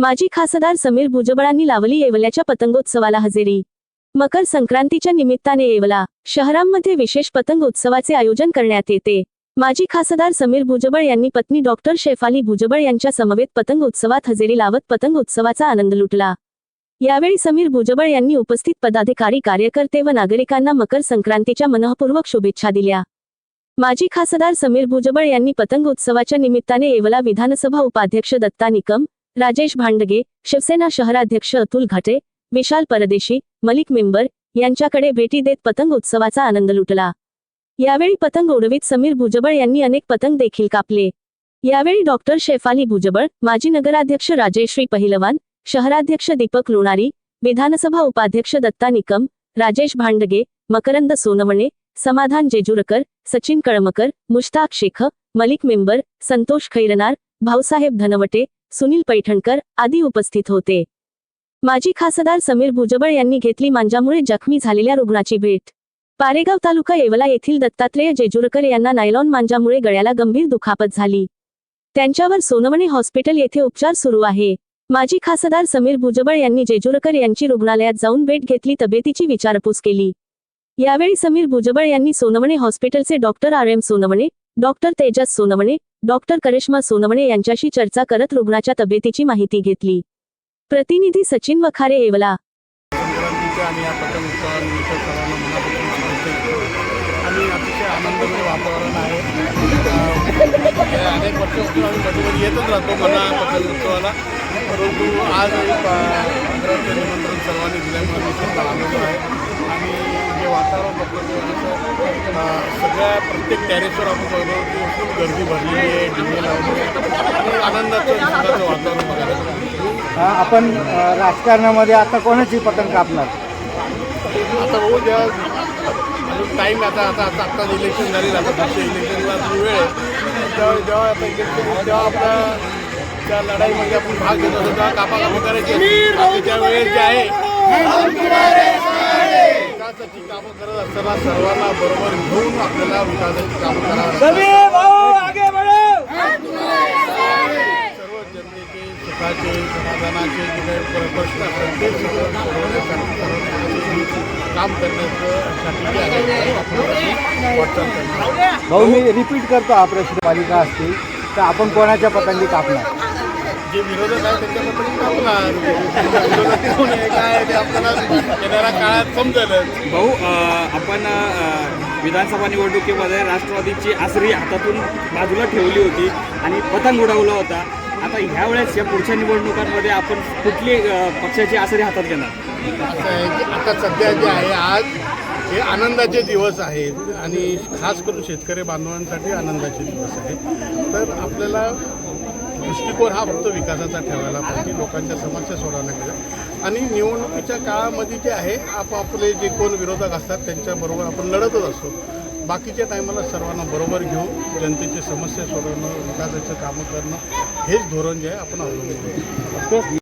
माजी खासदार समीर भुजबळांनी लावली येवल्याच्या पतंगोत्सवाला हजेरी. मकर संक्रांतीच्या निमित्ताने येवला. शहरांमध्ये विशेष पतंग उत्सवाचे आयोजन करण्यात येते. माजी खासदार समीर भुजबळ यांनी पत्नी डॉक्टर शेफाली भुजबळ यांच्या समवेत पतंग उत्सवात हजेरी लावत पतंग उत्सवाचा आनंद लुटला. यावेळी समीर भुजबळ यांनी उपस्थित पदाधिकारी कार्यकर्ते व नागरिकांना मकर संक्रांतीच्या मनःपूर्वक शुभेच्छा दिल्या. माजी खासदार समीर भुजबळ यांनी पतंग उत्सवाच्या निमित्ताने येवला विधानसभा उपाध्यक्ष दत्ता निकम राजेश भांडगे शिवसेना शहराध्यक्ष अतुल घाटे विशाल परदेशी मलिक मेंबर यांच्याकडे भेटी देत पतंग उत्सवाचा आनंद लुटला. यावेळी पतंग उडवीत समीर भुजबळ यांनी अनेक पतंग देखील कापले. यावेळी डॉक्टर शेफाली भुजबळ माजी नगराध्यक्ष राजेश्री पहिलवान शहराध्यक्ष दीपक लोणारी विधानसभा उपाध्यक्ष दत्ता निकम राजेश भांडगे मकरंद सोनवणे समाधान जेजुरकर सचिन कळमकर मुश्ताक शेख मलिक मेंबर संतोष खैरनार भाऊसाहेब धनवटे सुनील पैठणकर आदी उपस्थित होते. माजी खासदार समीर भुजबळ यांनी घेतली मांजामुळे जखमी झालेल्या रुग्णाची भेट. पारेगाव तालुका येवला येथील दत्तात्रेय जेजुरकर यांना नायलॉन मांजामुळे गळ्याला गंभीर दुखापत झाली. त्यांच्यावर सोनवणे हॉस्पिटल येथे उपचार सुरू आहे. माजी खासदार समीर भुजबळ यांनी जेजुरकर यांची रुग्णालयात जाऊन भेट घेतली तब्येतीची विचारपूस केली. यावेळी समीर भुजबळ यांनी सोनवणे हॉस्पिटलचे doctor R M Sonawane doctor Tejas Sonawane doctor Karishma Sonawane यांच्याशी चर्चा करत रुग्णाच्या तब्येतीची माहिती घेतली. प्रतिनिधी सचिन वखारे येवला. आणि अतिशय आनंदमय वातावरण आहे. अनेक आम्ही येतच राहतो मला परंतु आज एक निमंत्रण सर्वांनी दिल्यामुळे मी खूप आनंद आहे. आणि जे वातावरण बघतो सगळ्या प्रत्येक टॅरेसवर आपण बघतो की खूप गर्दी भरलेली आहे आहे आणि आनंदाचं वातावरण बघायला आपण राजकारणामध्ये आता कोणाची पतंग कापणार? आता अजून टाईम आता आता आता आता इलेक्शन झालेलं आता पुढच्या इलेक्शनला अजून वेळ आहे. तेव्हा जेव्हा आता इलेक्शन तेव्हा आपल्या त्या लढाईमध्ये आपण भाग घेत असतो तेव्हा कापा कापा करायची आणि त्या वेळेस जे आहे विकासाची कामं करत असताना सर्वांना बरोबर घेऊन आपल्याला विकासाची कामं करावं. सर्व जनतेचे सुखाचे समाधानाचे जे काही प्र- प्रश्न असतात ते काम करण्यासाठी वाटचाल करणार भाऊ मी रिपीट करतो हा प्रश्न पालिका असतील तर आपण कोणाच्या पतंगी कापणार? जे विरोधक आहे त्यांच्याबद्दल कापणार विरोधक कोण आहे काय आहे ते आपल्याला येणाऱ्या काळात समजेलच. भाऊ अ, आपण अ, विधानसभा निवडणुकीमध्ये राष्ट्रवादीची आसरी हातातून बाजूला ठेवली होती आणि पतंग उडवला होता. आता ह्या वेळेस या पुढच्या निवडणुकांमध्ये आपण कुठली अ, पक्षाची आसरी हातात घेणार? असं आहे की आता सध्या जे आहे आज हे आनंदाचे दिवस आहेत आणि खास करून शेतकरी बांधवांसाठी आनंदाचे दिवस आहेत. तर आपल्याला दृष्टिकोन हा फक्त विकासाचा ठेवायला पाहिजे लोकांच्या समस्या सोडवण्याकडे आणि निवडणुकीच्या काळामध्ये जे आहे आपापले जे कोण विरोधक असतात त्यांच्याबरोबर आपण लढतच असतो. बाकीच्या टायमाला सर्वांना बरोबर घेऊन जनतेची समस्या सोडवणं विकासाचं कामं करणं हेच धोरण जे आहे आपण अवलंबून